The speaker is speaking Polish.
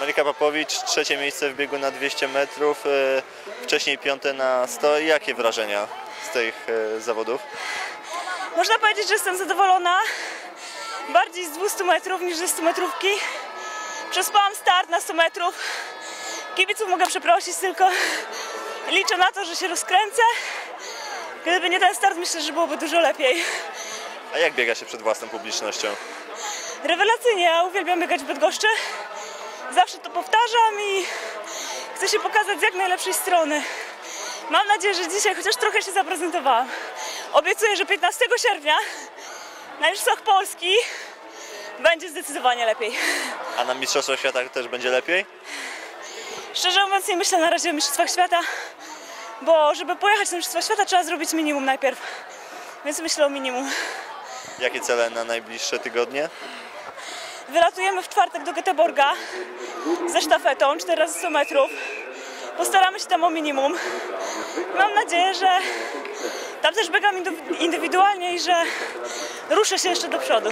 Marika Papowicz, trzecie miejsce w biegu na 200 metrów, e, wcześniej piąte na 100. Jakie wrażenia z tych e, zawodów? Można powiedzieć, że jestem zadowolona bardziej z 200 metrów niż ze 100 metrówki. Przespałam start na 100 metrów. Kibiców mogę przeprosić, tylko liczę na to, że się rozkręcę. Gdyby nie ten start, myślę, że byłoby dużo lepiej. A jak biega się przed własną publicznością? Rewelacyjnie, ja uwielbiam biegać w Bydgoszczy. Zawsze to powtarzam i chcę się pokazać z jak najlepszej strony. Mam nadzieję, że dzisiaj chociaż trochę się zaprezentowałam. Obiecuję, że 15 sierpnia na Mistrzostwach Polski będzie zdecydowanie lepiej. A na Mistrzostwach Świata też będzie lepiej? Szczerze mówiąc, nie myślę na razie o Mistrzostwach Świata, bo żeby pojechać na Mistrzostwa Świata trzeba zrobić minimum najpierw. Więc myślę o minimum. Jakie cele na najbliższe tygodnie? Wylatujemy w czwartek do Göteborga ze sztafetą 4 razy 100 metrów. Postaramy się tam o minimum. Mam nadzieję, że tam też biegam indywidualnie i że ruszę się jeszcze do przodu.